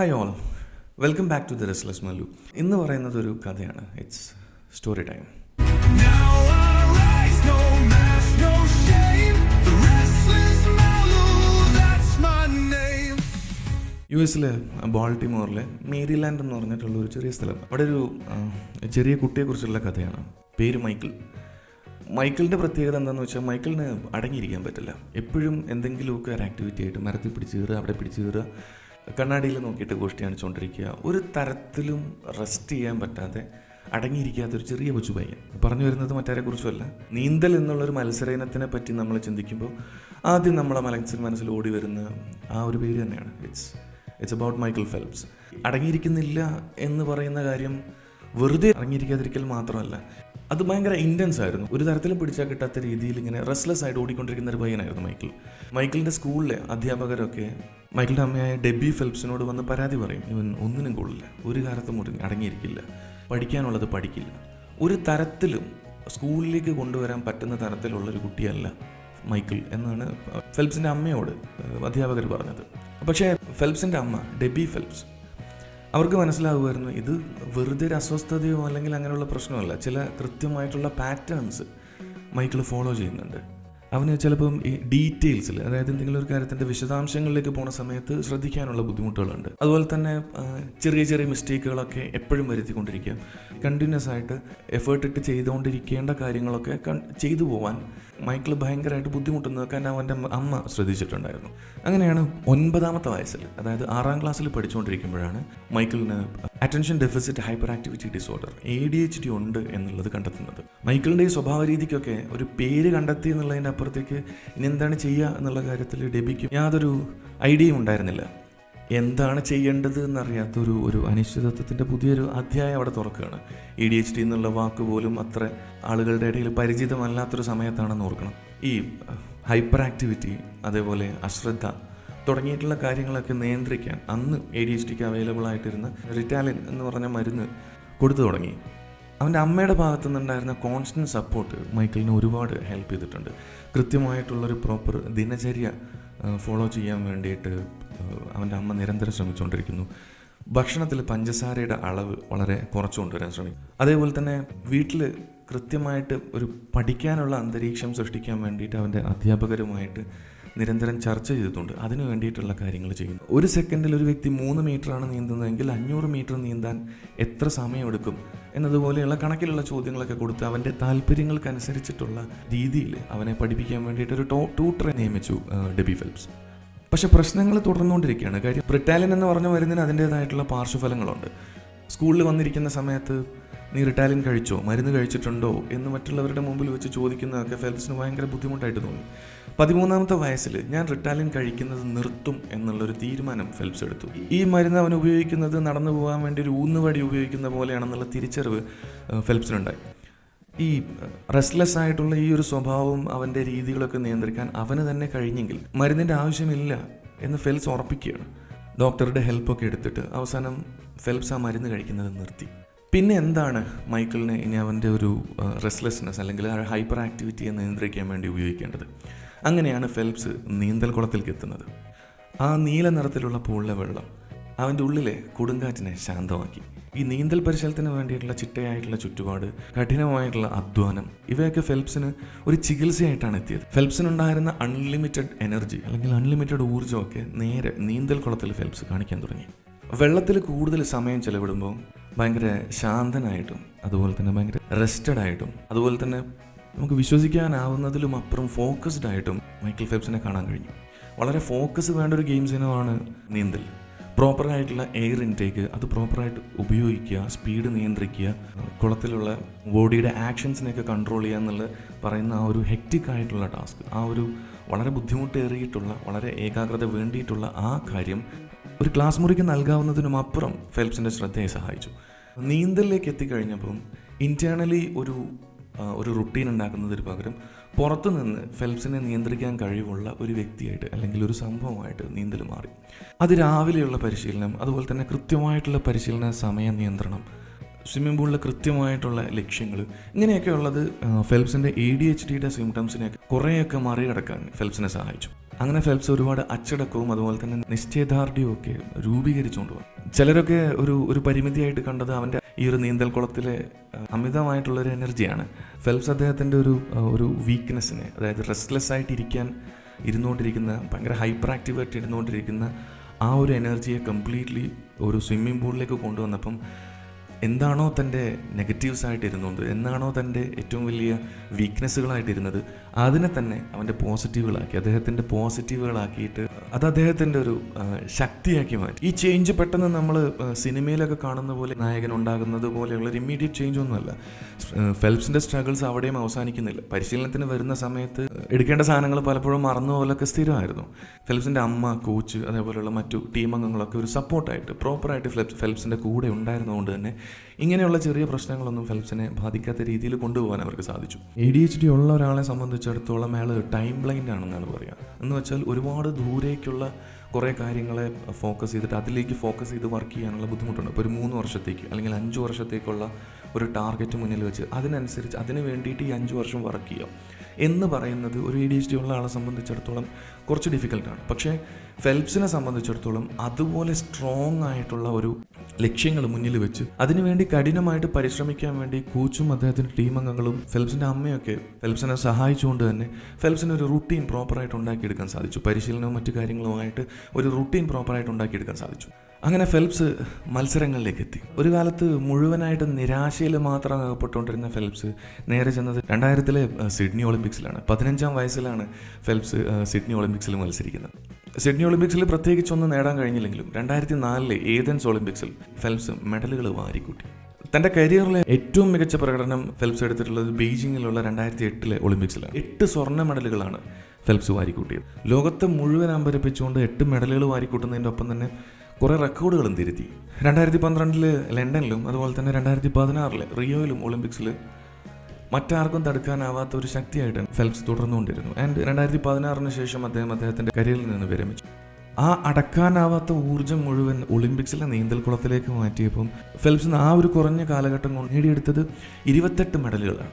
Hi all welcome back to the restless Mallu ഇന്ന് പറയുന്നത് ഒരു കഥയാണ്. It's story time. യു എസിലെ ബാൾട്ടിമോറിലെ മേരിലാൻഡ് എന്ന് പറഞ്ഞിട്ടുള്ള ഒരു ചെറിയ സ്ഥലം. അവിടെ ഒരു ചെറിയ കുട്ടിയെക്കുറിച്ചുള്ള കഥയാണ്. പേര് മൈക്കിൾ. മൈക്കിളിന്റെ പ്രത്യേകത എന്താണെന്ന് വെച്ചാൽ മൈക്കിളിന് അടങ്ങിയിരിക്കാൻ പറ്റില്ല. എപ്പോഴും എന്തെങ്കിലുമൊക്കെ ഒരു ആക്ടിവിറ്റി ആയിട്ട് മരത്തിൽ പിടിച്ച് കയറുക അവിടെ പിടിച്ച് കയറുക. കണ്ണാടിയിൽ നോക്കിയിട്ട് ഗോഷ്ടി കാണിച്ചുകൊണ്ടിരിക്കുക. ഒരു തരത്തിലും റെസ്റ്റ് ചെയ്യാൻ പറ്റാതെ അടങ്ങിയിരിക്കാത്തൊരു ചെറിയ കൊച്ചു പയ്യൻ. പറഞ്ഞു വരുന്നത് മറ്റാരെ കുറിച്ചുമല്ല. നീന്തൽ എന്നുള്ളൊരു മത്സര ഇനത്തിനെ പറ്റി നമ്മൾ ചിന്തിക്കുമ്പോൾ ആദ്യം നമ്മളെ മനസ്സിൽ മനസ്സിൽ ഓടി വരുന്ന ആ ഒരു പേര് തന്നെയാണ്. It's it's about Michael Phelps അടങ്ങിയിരിക്കുന്നില്ല എന്ന് പറയുന്ന കാര്യം വെറുതെ അടങ്ങിയിരിക്കാതിരിക്കൽ മാത്രമല്ല. അത് ഭയങ്കര ഇന്റൻസ് ആയിരുന്നു. ഒരു തരത്തിലും പിടിച്ചാൽ കിട്ടാത്ത രീതിയിൽ ഇങ്ങനെ റെസ്ലെസ് ആയിട്ട് ഓടിക്കൊണ്ടിരിക്കുന്ന ഒരു പയ്യനായിരുന്നു മൈക്കിൾ. മൈക്കിളിന്റെ സ്കൂളിലെ അധ്യാപകരൊക്കെ മൈക്കിളിന്റെ അമ്മയായ ഡെബി ഫെൽപ്സിനോട് വന്ന് പരാതി പറയും. ഇവൻ ഒന്നിനും കൊള്ളില്ല. ഒരു കാലത്തും മുടങ്ങി അടങ്ങിയിരിക്കില്ല. പഠിക്കാനുള്ളത് പഠിക്കില്ല. ഒരു തരത്തിലും സ്കൂളിലേക്ക് കൊണ്ടുവരാൻ പറ്റുന്ന തരത്തിലുള്ള ഒരു കുട്ടിയല്ല മൈക്കിൾ എന്നാണ് ഫെൽപ്സിന്റെ അമ്മയോട് അധ്യാപകർ പറഞ്ഞത്. പക്ഷേ ഫെൽപ്സിന്റെ അമ്മ ഡെബി ഫെൽപ്സ് അവർക്ക് മനസ്സിലാകുമായിരുന്നു ഇത് വെറുതെ ഒരു അസ്വസ്ഥതയോ അല്ലെങ്കിൽ അങ്ങനെയുള്ള പ്രശ്നമല്ല. ചില കൃത്യമായിട്ടുള്ള പാറ്റേൺസ് മൈക്കിൾ ഫോളോ ചെയ്യുന്നുണ്ട്. അവന് ചിലപ്പം ഈ ഡീറ്റെയിൽസിൽ അതായത് എന്തെങ്കിലും ഒരു കാര്യത്തിന്റെ വിശദാംശങ്ങളിലേക്ക് പോണ സമയത്ത് ശ്രദ്ധിക്കാനുള്ള ബുദ്ധിമുട്ടുകളുണ്ട്. അതുപോലെ തന്നെ ചെറിയ ചെറിയ മിസ്റ്റേക്കുകളൊക്കെ എപ്പോഴും വരുത്തിക്കൊണ്ടിരിക്കുക. കണ്ടിന്യൂസ് ആയിട്ട് എഫേർട്ട് ഇട്ട് ചെയ്തുകൊണ്ടിരിക്കേണ്ട കാര്യങ്ങളൊക്കെ ചെയ്തു പോവാൻ മൈക്കിൾ ഭയങ്കരമായിട്ട് ബുദ്ധിമുട്ടുന്നതൊക്കെ തന്നെ അവന്റെ അമ്മ ശ്രദ്ധിച്ചിട്ടുണ്ടായിരുന്നു. അങ്ങനെയാണ് ഒൻപതാമത്തെ വയസ്സിൽ അതായത് ആറാം ക്ലാസ്സിൽ പഠിച്ചുകൊണ്ടിരിക്കുമ്പോഴാണ് മൈക്കിളിന് attention deficit hyper activity disorder A D H D ഉണ്ട് എന്നുള്ളത് കണ്ടെത്തുന്നത്. മൈക്കിളിന്റെ ഈ സ്വഭാവ രീതിക്കൊക്കെ ഒരു പേര് കണ്ടെത്തി എന്നുള്ളതിന്റെ അപ്പുറത്തേക്ക് ഇനി എന്താണ് ചെയ്യുക എന്നുള്ള കാര്യത്തിൽ ഡെബിക്ക് യാതൊരു ഐഡിയയും ഉണ്ടായിരുന്നില്ല. എന്താണ് ചെയ്യേണ്ടത് എന്നറിയാത്തൊരു ഒരു അനിശ്ചിതത്വത്തിന്റെ പുതിയൊരു അധ്യായം അവിടെ തുറക്കുകയാണ്. ഇ ഡി എച്ച് ഡി എന്നുള്ള വാക്ക് പോലും അത്ര ആളുകളുടെ ഇടയിൽ പരിചിതമല്ലാത്തൊരു സമയത്താണെന്ന് ഓർക്കണം. ഈ ഹൈപ്പർ ആക്ടിവിറ്റി അതേപോലെ അശ്രദ്ധ തുടങ്ങിയിട്ടുള്ള കാര്യങ്ങളൊക്കെ നിയന്ത്രിക്കാൻ അന്ന് എ ഡി എച്ച് ഡിക്ക് അവൈലബിൾ ആയിട്ടിരുന്ന റിറ്റാലിൻ എന്ന് പറഞ്ഞ മരുന്ന് കൊടുത്തു തുടങ്ങി. അവന്റെ അമ്മയുടെ ഭാഗത്തു നിന്നുണ്ടായിരുന്ന കോൺസ്റ്റന്റ് സപ്പോർട്ട് മൈക്കിളിനെ ഒരുപാട് ഹെൽപ്പ് ചെയ്തിട്ടുണ്ട്. കൃത്യമായിട്ടുള്ളൊരു പ്രോപ്പർ ദിനചര്യ ഫോളോ ചെയ്യാൻ വേണ്ടിയിട്ട് അവന്റെ അമ്മ നിരന്തരം ശ്രമിച്ചുകൊണ്ടിരിക്കുന്നു. ഭക്ഷണത്തിൽ പഞ്ചസാരയുടെ അളവ് വളരെ കുറച്ചു കൊണ്ടുവരാൻ ശ്രമിക്കും അതേപോലെ തന്നെ വീട്ടിൽ കൃത്യമായിട്ട് ഒരു പഠിക്കാനുള്ള അന്തരീക്ഷം സൃഷ്ടിക്കാൻ വേണ്ടിയിട്ട് അവന്റെ അധ്യാപകരുമായിട്ട് നിരന്തരം ചർച്ച ചെയ്തിട്ടുണ്ട്. അതിനു വേണ്ടിയിട്ടുള്ള കാര്യങ്ങൾ ചെയ്യുന്നു. ഒരു സെക്കൻഡിൽ ഒരു വ്യക്തി മൂന്ന് മീറ്ററാണ് നീന്തുന്നതെങ്കിൽ അഞ്ഞൂറ് മീറ്റർ നീന്താൻ എത്ര സമയമെടുക്കും എന്നതുപോലെയുള്ള കണക്കിലുള്ള ചോദ്യങ്ങളൊക്കെ കൊടുത്ത് അവന്റെ താല്പര്യങ്ങൾക്കനുസരിച്ചിട്ടുള്ള രീതിയിൽ അവനെ പഠിപ്പിക്കാൻ വേണ്ടിയിട്ട് ഒരു ടോ ട്യൂട്ടറെ നിയമിച്ചു ഡെബി ഫെൽപ്സ്. പക്ഷെ പ്രശ്നങ്ങൾ തുടർന്നുകൊണ്ടിരിക്കുകയാണ്. കാര്യം റിട്ടാലിൻ എന്ന് പറഞ്ഞ മരുന്നിന് അതിന്റേതായിട്ടുള്ള പാർശ്വഫലങ്ങളുണ്ട്. സ്കൂളിൽ വന്നിരിക്കുന്ന സമയത്ത് നീ റിട്ടാലിൻ കഴിച്ചോ? മരുന്ന് കഴിച്ചിട്ടുണ്ടോ? എന്ന് മറ്റുള്ളവരുടെ മുമ്പിൽ വെച്ച് ചോദിക്കുന്നതൊക്കെ ഫെൽപ്സിന് ഭയങ്കര ബുദ്ധിമുട്ടായിട്ട് തോന്നി. പതിമൂന്നാമത്തെ വയസ്സിൽ ഞാൻ റിട്ടാലിൻ കഴിക്കുന്നത് നിർത്തും എന്നുള്ളൊരു തീരുമാനം ഫെൽപ്സ് എടുത്തു. ഈ മരുന്ന് അവൻ ഉപയോഗിക്കുന്നത് നടന്നു പോകാൻ വേണ്ടി ഒരു ഊന്നുവടി ഉപയോഗിക്കുന്ന പോലെയാണെന്നുള്ള തിരിച്ചറിവ് ഫെൽപ്സിനുണ്ടായി. ഈ റെസ്ലെസ് ആയിട്ടുള്ള ഈ ഒരു സ്വഭാവം അവന്റെ രീതികളൊക്കെ നിയന്ത്രിക്കാൻ അവന് തന്നെ കഴിഞ്ഞെങ്കിൽ മരുന്നിന്റെ ആവശ്യമില്ല എന്ന് ഫെൽപ്സ് ഉറപ്പിക്കുകയാണ്. ഡോക്ടറുടെ ഹെൽപ്പൊക്കെ എടുത്തിട്ട് അവസാനം ഫെൽപ്സ് ആ മരുന്ന് കഴിക്കുന്നത് നിർത്തി. പിന്നെ എന്താണ് മൈക്കിളിനെ ഇനി അവന്റെ ഒരു റെസ്ലെസ്നെസ് അല്ലെങ്കിൽ ആ ഹൈപ്പർ ആക്ടിവിറ്റിയെ നിയന്ത്രിക്കാൻ വേണ്ടി ഉപയോഗിക്കേണ്ടത്? അങ്ങനെയാണ് ഫെൽപ്സ് നീന്തൽ കുളത്തിലേക്ക് എത്തുന്നത്. ആ നീല നിറത്തിലുള്ള പൂളിലെ വെള്ളം അവന്റെ ഉള്ളിലെ കൊടുങ്കാറ്റിനെ ശാന്തമാക്കി. ഈ നീന്തൽ പരിശീലനത്തിന് വേണ്ടിയിട്ടുള്ള ചിട്ടയായിട്ടുള്ള ചുറ്റുപാട് കഠിനമായിട്ടുള്ള അധ്വാനം ഇവയൊക്കെ ഫെൽപ്സിന് ഒരു ചികിത്സയായിട്ടാണ് എത്തിയത്. ഫെൽപ്സിനുണ്ടായിരുന്ന അൺലിമിറ്റഡ് എനർജി അല്ലെങ്കിൽ അൺലിമിറ്റഡ് ഊർജമൊക്കെ നേരെ നീന്തൽ കുളത്തിൽ ഫെൽപ്സ് കാണിക്കാൻ തുടങ്ങി. വെള്ളത്തിൽ കൂടുതൽ സമയം ചെലവിടുമ്പോൾ ഭയങ്കര ശാന്തനായിട്ടും അതുപോലെ തന്നെ ഭയങ്കര റെസ്റ്റഡ് ആയിട്ടും അതുപോലെ തന്നെ നമുക്ക് വിശ്വസിക്കാനാവുന്നതിലും അപ്പുറം ഫോക്കസ്ഡ് ആയിട്ടും മൈക്കിൾ ഫെൽപ്സിനെ കാണാൻ കഴിഞ്ഞു. വളരെ ഫോക്കസ് വേണ്ട ഒരു ഗെയിംസ് ഇനമാണ് നീന്തൽ. പ്രോപ്പറായിട്ടുള്ള എയർ ഇൻടേക്ക് അത് പ്രോപ്പറായിട്ട് ഉപയോഗിക്കുക സ്പീഡ് നിയന്ത്രിക്കുക കുളത്തിലുള്ള ബോഡിയുടെ ആക്ഷൻസിനെയൊക്കെ കൺട്രോൾ ചെയ്യുക എന്നുള്ള പറയുന്ന ആ ഒരു ഹെക്റ്റിക് ആയിട്ടുള്ള ടാസ്ക് ആ ഒരു വളരെ ബുദ്ധിമുട്ടേറിയിട്ടുള്ള വളരെ ഏകാഗ്രത വേണ്ടിയിട്ടുള്ള ആ കാര്യം ഒരു ക്ലാസ് മുറിക്ക് നൽകാവുന്നതിനും അപ്പുറം ഫെൽപ്സിന്റെ ശ്രദ്ധയെ സഹായിച്ചു. നീന്തലിലേക്ക് എത്തിക്കഴിഞ്ഞപ്പം ഇന്റേർണലി ഒരു ഒരു റുട്ടീൻ ഉണ്ടാക്കുന്നതിന് പകരം പുറത്തു നിന്ന് ഫെൽപ്സിനെ നിയന്ത്രിക്കാൻ കഴിവുള്ള ഒരു വ്യക്തിയായിട്ട് അല്ലെങ്കിൽ ഒരു സംഭവമായിട്ട് നീന്തൽ മാറി. അത് രാവിലെയുള്ള പരിശീലനം അതുപോലെ തന്നെ കൃത്യമായിട്ടുള്ള പരിശീലന സമയ നിയന്ത്രണം സ്വിമ്മിംഗ് പൂളിലെ കൃത്യമായിട്ടുള്ള ലക്ഷ്യങ്ങൾ ഇങ്ങനെയൊക്കെ ഉള്ളത് ഫെൽപ്സിന്റെ എ ഡി എച്ച് ഡിയുടെ സിംറ്റംസിനെയൊക്കെ കുറേയൊക്കെ മറികടക്കാൻ ഫെൽപ്സിനെ സഹായിച്ചു. അങ്ങനെ ഫെൽപ്സ് ഒരുപാട് അച്ചടക്കവും അതുപോലെ തന്നെ നിശ്ചയദാർഢ്യവും ഒക്കെ രൂപീകരിച്ചുകൊണ്ട് പോകും ചിലരൊക്കെ ഒരു ഒരു പരിമിതിയായിട്ട് കണ്ടത് അവന്റെ ഈ ഒരു നീന്തൽക്കുളത്തിലെ കുളത്തിലെ അമിതമായിട്ടുള്ളൊരു എനർജിയാണ്. ഫെൽപ്സ് അദ്ദേഹത്തിന്റെ ഒരു ഒരു വീക്ക്നെസ്സിനെ അതായത് റെസ്റ്റ്ലെസ് ആയിട്ട് ഇരിക്കാൻ ഇരുന്നുകൊണ്ടിരിക്കുന്ന ഭയങ്കര ഹൈപ്പർ ആക്റ്റീവായിട്ട് ഇരുന്നുകൊണ്ടിരിക്കുന്ന ആ ഒരു എനർജിയെ കംപ്ലീറ്റ്ലി ഒരു സ്വിമ്മിംഗ് പൂളിലേക്ക് കൊണ്ടുവന്നപ്പം എന്താണോ തന്റെ നെഗറ്റീവ്സ് ആയിട്ടിരുന്നത് എന്താണോ തന്റെ ഏറ്റവും വലിയ വീക്ക്നെസ്സുകളായിട്ടിരുന്നത് അതിനെ തന്നെ അവന്റെ പോസിറ്റീവുകളാക്കി അദ്ദേഹത്തിന്റെ പോസിറ്റീവുകളാക്കിയിട്ട് അത് അദ്ദേഹത്തിന്റെ ഒരു ശക്തിയാക്കി മാറ്റി. ഈ ചേഞ്ച് പെട്ടെന്ന് നമ്മൾ സിനിമയിലൊക്കെ കാണുന്ന പോലെ നായകൻ ഉണ്ടാകുന്നത് പോലെയുള്ള ഒരു ഇമ്മീഡിയറ്റ് ചേഞ്ച് ഒന്നുമല്ല ഫെൽപ്സിന്റെ സ്ട്രഗിൾസ് അവിടെയും അവസാനിക്കുന്നില്ല. പരിശീലനത്തിന് വരുന്ന സമയത്ത് എടുക്കേണ്ട സാധനങ്ങൾ പലപ്പോഴും മറന്നു പോലൊക്കെ സ്ഥിരമായിരുന്നു. ഫെലിപ്സിന്റെ അമ്മ കോച്ച് അതേപോലെയുള്ള മറ്റു ടീം അംഗങ്ങളൊക്കെ ഒരു സപ്പോർട്ടായിട്ട് പ്രോപ്പറായിട്ട് ഫെലിപ്സ് ഫെലിപ്സിന്റെ കൂടെ ഉണ്ടായിരുന്നതുകൊണ്ട് തന്നെ ഇങ്ങനെയുള്ള ചെറിയ പ്രശ്നങ്ങളൊന്നും ഫെൽപ്സിനെ ബാധിക്കാത്ത രീതിയിൽ കൊണ്ടുപോകാൻ അവർക്ക് സാധിച്ചു. എ ഡി എച്ച് ഡി ഉള്ള ഒരാളെ സംബന്ധിച്ചിടത്തോളം അയാൾ ടൈം ബ്ലൈൻഡ് ആണെന്നാണ് പറയുക. എന്ന് വെച്ചാൽ ഒരുപാട് ദൂരേക്കുള്ള കുറേ കാര്യങ്ങളെ ഫോക്കസ് ചെയ്തിട്ട് അതിലേക്ക് ഫോക്കസ് ചെയ്ത് വർക്ക് ചെയ്യാനുള്ള ബുദ്ധിമുട്ടുണ്ട്. ഇപ്പോൾ ഒരു മൂന്ന് വർഷത്തേക്ക് അല്ലെങ്കിൽ അഞ്ച് വർഷത്തേക്കുള്ള ഒരു ടാർഗറ്റ് മുന്നിൽ വെച്ച് അതിനനുസരിച്ച് അതിന് വേണ്ടിയിട്ട് ഈ അഞ്ച് വർഷം വർക്ക് ചെയ്യാം. എന്ന് പറയുന്നത് ഒരു എ ഡി എച്ച് ഡി ഉള്ള ആളെ സംബന്ധിച്ചിടത്തോളം കുറച്ച് ഡിഫിക്കൽട്ടാണ് പക്ഷേ ഫെൽപ്സിനെ സംബന്ധിച്ചിടത്തോളം അതുപോലെ സ്ട്രോങ് ആയിട്ടുള്ള ഒരു ലക്ഷ്യങ്ങൾ മുന്നിൽ വെച്ച് അതിനുവേണ്ടി കഠിനമായിട്ട് പരിശ്രമിക്കാൻ വേണ്ടി കോച്ചും അദ്ദേഹത്തിന്റെ ടീം അംഗങ്ങളും ഫെൽപ്സിന്റെ അമ്മയൊക്കെ ഫെൽപ്സിനെ സഹായിച്ചുകൊണ്ട് തന്നെ ഫെൽപ്സിന് ഒരു റുട്ടീൻ പ്രോപ്പറായിട്ട് ഉണ്ടാക്കിയെടുക്കാൻ സാധിച്ചു. പരിശീലനവും മറ്റു കാര്യങ്ങളുമായിട്ട് ഒരു റുട്ടീൻ പ്രോപ്പറായിട്ട് ഉണ്ടാക്കിയെടുക്കാൻ സാധിച്ചു. അങ്ങനെ ഫെൽപ്സ് മത്സരങ്ങളിലേക്ക് എത്തി. ഒരു കാലത്ത് മുഴുവനായിട്ട് നിരാശയിൽ മാത്രം അകപ്പെട്ടുകൊണ്ടിരുന്ന ഫെൽപ്സ് നേരെ ചെന്നത് രണ്ടായിരത്തിലെ സിഡ്നി ഒളിമ്പിക്സിലാണ്. പതിനഞ്ചാം വയസ്സിലാണ് ഫെൽപ്സ് സിഡ്നി ഒളിമ്പിക്സിൽ മത്സരിക്കുന്നത്. സിഡ്നി ഒളിമ്പിക്സിൽ പ്രത്യേകിച്ചൊന്നും നേടാൻ കഴിഞ്ഞില്ലെങ്കിലും രണ്ടായിരത്തി നാലിലെ ഏതൻസ് ഒളിമ്പിക്സിൽ ഫെൽപ്സ് മെഡലുകൾ വാരിക്കൂട്ടി. തന്റെ കരിയറിലെ ഏറ്റവും മികച്ച പ്രകടനം ഫെൽപ്സ് എടുത്തിട്ടുള്ളത് ബീജിങ്ങിലുള്ള രണ്ടായിരത്തി എട്ടിലെ ഒളിമ്പിക്സിലാണ്. എട്ട് സ്വർണ മെഡലുകളാണ് ഫെൽപ്സ് വാരിക്കൂട്ടിയത്. ലോകത്തെ മുഴുവൻ അമ്പരപ്പിച്ചുകൊണ്ട് എട്ട് മെഡലുകൾ വാരിക്കൂട്ടുന്നതിന്റെ ഒപ്പം തന്നെ കുറേ റെക്കോർഡുകളും തിരുത്തി. രണ്ടായിരത്തി പന്ത്രണ്ടിൽ ലണ്ടനിലും അതുപോലെ തന്നെ രണ്ടായിരത്തി പതിനാറിലെ റിയോയിലും ഒളിമ്പിക്സിൽ മറ്റാർക്കും തടുക്കാനാവാത്ത ഒരു ശക്തിയായിട്ട് ഫെൽപ്സ് തുടർന്നുകൊണ്ടിരുന്നു. ആൻഡ് രണ്ടായിരത്തി പതിനാറിന് ശേഷം അദ്ദേഹം അദ്ദേഹത്തിന്റെ കരിയറിൽ നിന്ന് വിരമിച്ചു. ആ അടക്കാനാവാത്ത ഊർജം മുഴുവൻ ഒളിമ്പിക്സിലെ നീന്തൽ കുളത്തിലേക്ക് മാറ്റിയപ്പം ഫെൽപ്സ് ആ ഒരു കുറഞ്ഞ കാലഘട്ടം കൊണ്ട് നേടിയെടുത്തത് ഇരുപത്തെട്ട് മെഡലുകളാണ്.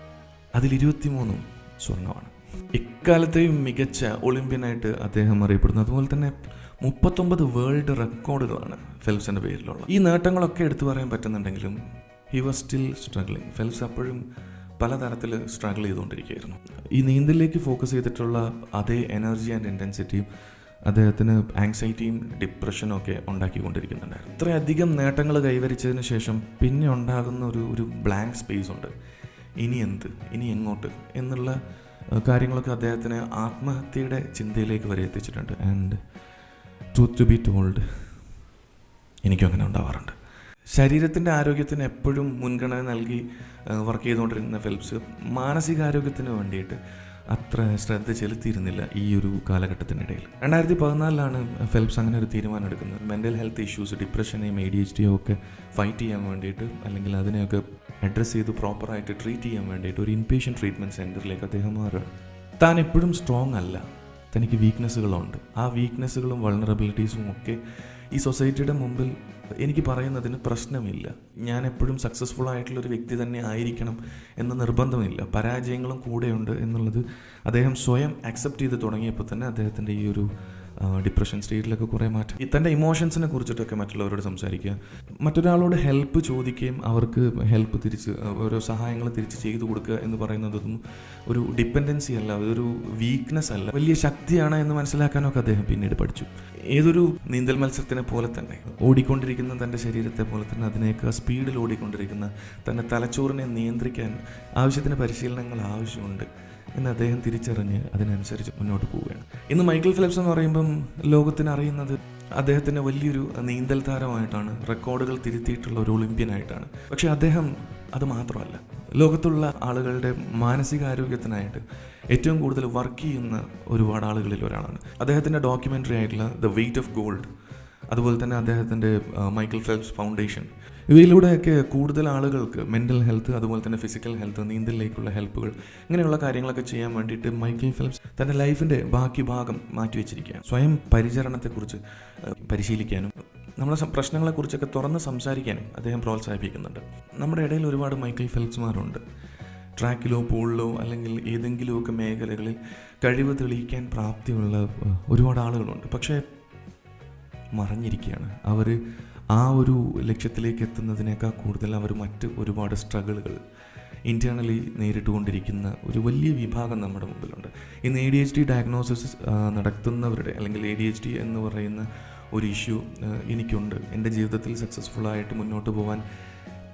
അതിൽ ഇരുപത്തിമൂന്നും സ്വർണമാണ് ഇക്കാലത്തെയും മികച്ച ഒളിമ്പ്യനായിട്ട് അദ്ദേഹം അറിയപ്പെടുന്നു. അതുപോലെ തന്നെ മുപ്പത്തൊമ്പത് വേൾഡ് റെക്കോർഡുകളാണ് ഫെൽപ്സിന്റെ പേരിലുള്ള. ഈ നേട്ടങ്ങളൊക്കെ എടുത്തു പറയാൻ പറ്റുന്നുണ്ടെങ്കിലും he was still struggling Phelps അപ്പോഴും പലതരത്തിൽ സ്ട്രഗിൾ ചെയ്തുകൊണ്ടിരിക്കുകയായിരുന്നു. ഈ നീന്തലിലേക്ക് ഫോക്കസ് ചെയ്തിട്ടുള്ള അതേ എനർജി ആൻഡ് ഇന്റൻസിറ്റിയും അദ്ദേഹത്തിന് ആങ്സൈറ്റിയും ഡിപ്രഷനും ഒക്കെ ഉണ്ടാക്കിക്കൊണ്ടിരിക്കുന്നുണ്ടായിരുന്നു. ഇത്രയധികം നേട്ടങ്ങൾ കൈവരിച്ചതിന് ശേഷം പിന്നെ ഉണ്ടാകുന്ന ഒരു ഒരു ബ്ലാങ്ക് സ്പേസ് ഉണ്ട്. ഇനി എന്ത്? ഇനി എങ്ങോട്ട്? എന്നുള്ള കാര്യങ്ങളൊക്കെ അദ്ദേഹത്തിന് ആത്മഹത്യയുടെ ചിന്തയിലേക്ക് വരെ എത്തിച്ചിട്ടുണ്ട്. And truth to be told എനിക്കും അങ്ങനെ ഉണ്ടാവാറുണ്ട്. ശരീരത്തിന്റെ ആരോഗ്യത്തിന് എപ്പോഴും മുൻഗണന നൽകി വർക്ക് ചെയ്തുകൊണ്ടിരുന്ന ഫെൽപ്സ് മാനസികാരോഗ്യത്തിന് വേണ്ടിയിട്ട് അത്ര ശ്രദ്ധ ചെലുത്തിയിരുന്നില്ല ഈ ഒരു കാലഘട്ടത്തിനിടയിൽ രണ്ടായിരത്തി പതിനാലിലാണ് ഫെൽപ്സ് അങ്ങനെ ഒരു തീരുമാനം എടുക്കുന്നത് മെന്റൽ ഹെൽത്ത് ഇഷ്യൂസ് ഡിപ്രഷനെയും എ ഡി എച്ച് ഡിയും ഒക്കെ ഫൈറ്റ് ചെയ്യാൻ വേണ്ടിയിട്ട് അല്ലെങ്കിൽ അതിനെയൊക്കെ അഡ്രസ്സ് ചെയ്ത് പ്രോപ്പറായിട്ട് ട്രീറ്റ് ചെയ്യാൻ വേണ്ടിയിട്ട് ഒരു ഇൻപേഷ്യൻ ട്രീറ്റ്മെന്റ് സെന്ററിലേക്ക് അദ്ദേഹം മാറുകയാണ്. താൻ എപ്പോഴും സ്ട്രോങ് അല്ല. തനിക്ക് വീക്ക്നെസ്സുകളുണ്ട് ആ വീക്ക്നെസ്സുകളും വൾണറബിലിറ്റീസും ഒക്കെ ഈ സൊസൈറ്റിയുടെ മുമ്പിൽ എനിക്ക് പറയുന്നതിന് പ്രശ്നമില്ല. ഞാൻ എപ്പോഴും സക്സസ്ഫുൾ ആയിട്ടുള്ള ഒരു വ്യക്തി തന്നെ ആയിരിക്കണം എന്ന നിർബന്ധമില്ല. പരാജയങ്ങളും കൂടെയുണ്ട് എന്നുള്ളത് അദ്ദേഹം സ്വയം അക്സെപ്റ്റ് ചെയ്ത് തുടങ്ങിയപ്പോൾ തന്നെ അദ്ദേഹത്തിന്റെ ഈ ഒരു ഡിപ്രഷൻ സ്റ്റേറ്റിലൊക്കെ കുറേ മാറ്റം. തന്റെ ഇമോഷൻസിനെ കുറിച്ചിട്ടൊക്കെ മറ്റുള്ളവരോട് സംസാരിക്കുക. മറ്റൊരാളോട് ഹെൽപ്പ് ചോദിക്കുകയും അവർക്ക് ഹെൽപ്പ് തിരിച്ച് ഓരോ സഹായങ്ങൾ തിരിച്ച് ചെയ്തു കൊടുക്കുക എന്ന് പറയുന്നതൊന്നും ഒരു ഡിപ്പെൻഡൻസി അല്ല അതൊരു വീക്ക്നെസ് അല്ല. വലിയ ശക്തിയാണ് എന്ന് മനസ്സിലാക്കാനൊക്കെ അദ്ദേഹം പിന്നീട് പഠിച്ചു. ഏതൊരു നീന്തൽ മത്സരത്തിനെ പോലെ തന്നെ ഓടിക്കൊണ്ടിരിക്കുന്ന തന്റെ ശരീരത്തെ പോലെ തന്നെ അതിനേക്കാൾ സ്പീഡിൽ ഓടിക്കൊണ്ടിരിക്കുന്ന തന്റെ തലച്ചോറിനെ നിയന്ത്രിക്കാൻ ആവശ്യത്തിന് പരിശീലനങ്ങൾ ആവശ്യമുണ്ട് എന്ന് അദ്ദേഹം തിരിച്ചറിഞ്ഞ് അതിനനുസരിച്ച് മുന്നോട്ട് പോവുകയാണ്. ഇന്ന് മൈക്കിൾ ഫിലിപ്സ് എന്ന് പറയുമ്പം ലോകത്തിന് അറിയുന്നത് അദ്ദേഹത്തിന്റെ വലിയൊരു നീന്തൽ താരമായിട്ടാണ് റെക്കോർഡുകൾ തിരുത്തിയിട്ടുള്ള ഒരു ഒളിമ്പ്യനായിട്ടാണ്. പക്ഷേ അദ്ദേഹം അത് മാത്രമല്ല ലോകത്തുള്ള ആളുകളുടെ മാനസികാരോഗ്യത്തിനായിട്ട് ഏറ്റവും കൂടുതൽ വർക്ക് ചെയ്യുന്ന ഒരുപാട് ആളുകളിൽ ഒരാളാണ്. അദ്ദേഹത്തിന്റെ ഡോക്യുമെന്ററി ആയിട്ടുള്ള ദ വെയിറ്റ് ഓഫ് ഗോൾഡ് അതുപോലെ തന്നെ അദ്ദേഹത്തിന്റെ മൈക്കിൾ ഫെൽപ്സ് ഫൗണ്ടേഷൻ ഇവയിലൂടെയൊക്കെ കൂടുതൽ ആളുകൾക്ക് മെന്റൽ ഹെൽത്ത് അതുപോലെ തന്നെ ഫിസിക്കൽ ഹെൽത്ത് നീന്തലിലേക്കുള്ള ഹെൽപ്പുകൾ ഇങ്ങനെയുള്ള കാര്യങ്ങളൊക്കെ ചെയ്യാൻ വേണ്ടിയിട്ട് മൈക്കിൾ ഫിലിപ്സ് തന്റെ ലൈഫിന്റെ ബാക്കി ഭാഗം മാറ്റിവെച്ചിരിക്കുകയാണ് സ്വയം പരിചരണത്തെക്കുറിച്ച് പരിശീലിക്കാനും നമ്മളെ പ്രശ്നങ്ങളെക്കുറിച്ചൊക്കെ തുറന്ന് സംസാരിക്കാനും അദ്ദേഹം പ്രോത്സാഹിപ്പിക്കുന്നുണ്ട്. നമ്മുടെ ഇടയിൽ ഒരുപാട് മൈക്കിൾ ഫെൽപ്സ്മാരുണ്ട് ട്രാക്കിലോ പൂളിലോ അല്ലെങ്കിൽ ഏതെങ്കിലുമൊക്കെ മേഖലകളിൽ കഴിവ് തെളിയിക്കാൻ പ്രാപ്തിയുള്ള ഒരുപാട് ആളുകളുണ്ട്. പക്ഷേ മറഞ്ഞിരിക്കുകയാണ്. അവർ ആ ഒരു ലക്ഷ്യത്തിലേക്ക് എത്തുന്നതിനേക്കാൾ കൂടുതൽ അവർ മറ്റ് ഒരുപാട് സ്ട്രഗിളുകൾ ഇന്റേർണലി നേരിട്ടുകൊണ്ടിരിക്കുന്ന ഒരു വലിയ വിഭാഗം നമ്മുടെ മുമ്പിലുണ്ട്. ഇന്ന് A D H D diagnosis നടത്തുന്നവരുടെ അല്ലെങ്കിൽ എ ഡി എച്ച് ഡി എന്ന് പറയുന്ന ഒരു ഇഷ്യൂ എനിക്കുണ്ട്. എന്റെ ജീവിതത്തിൽ സക്സസ്ഫുള്ളായിട്ട് മുന്നോട്ട് പോകാൻ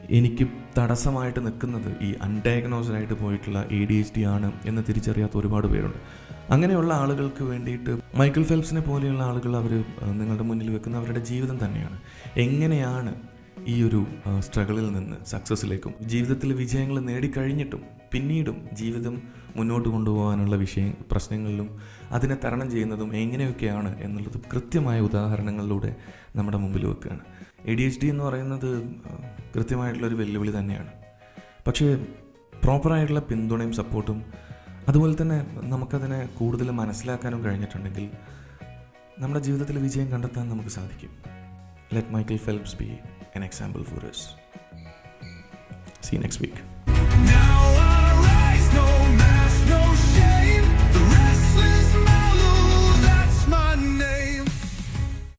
എനിക്ക് തടസ്സമായിട്ട് നിൽക്കുന്നത് ഈ അൺഡയഗ്നോസ്ഡ് ആയിട്ട് പോയിട്ടുള്ള എ ഡി എച്ച് ഡി ആണ് എന്ന് തിരിച്ചറിയാത്ത ഒരുപാട് പേരുണ്ട്. അങ്ങനെയുള്ള ആളുകൾക്ക് വേണ്ടിയിട്ട് മൈക്കിൾ ഫെൽപ്സിനെ പോലെയുള്ള ആളുകൾ അവർ നിങ്ങളുടെ മുന്നിൽ വെക്കുന്ന അവരുടെ ജീവിതം തന്നെയാണ്. എങ്ങനെയാണ് ഈ ഒരു സ്ട്രഗിളിൽ നിന്ന് സക്സസ്സിലേക്കും ജീവിതത്തിൽ വിജയങ്ങൾ നേടിക്കഴിഞ്ഞിട്ടും പിന്നീടും ജീവിതം മുന്നോട്ട് കൊണ്ടുപോകാനുള്ള വിഷയ പ്രശ്നങ്ങളിലും അതിനെ തരണം ചെയ്യുന്നതും എങ്ങനെയൊക്കെയാണ് എന്നുള്ളത് കൃത്യമായ ഉദാഹരണങ്ങളിലൂടെ നമ്മുടെ മുമ്പിൽ വെക്കുകയാണ്. എ ഡി എച്ച് ഡി എന്ന് പറയുന്നത് കൃത്യമായിട്ടുള്ളൊരു വെല്ലുവിളി തന്നെയാണ്. പക്ഷേ പ്രോപ്പറായിട്ടുള്ള പിന്തുണയും സപ്പോർട്ടും അതുപോലെ തന്നെ നമുക്കതിനെ കൂടുതൽ മനസ്സിലാക്കാനും കഴിഞ്ഞിട്ടുണ്ടെങ്കിൽ നമ്മുടെ ജീവിതത്തിൽ വിജയം കണ്ടെത്താൻ നമുക്ക് സാധിക്കും. Let Michael Phelps be an example for us see next week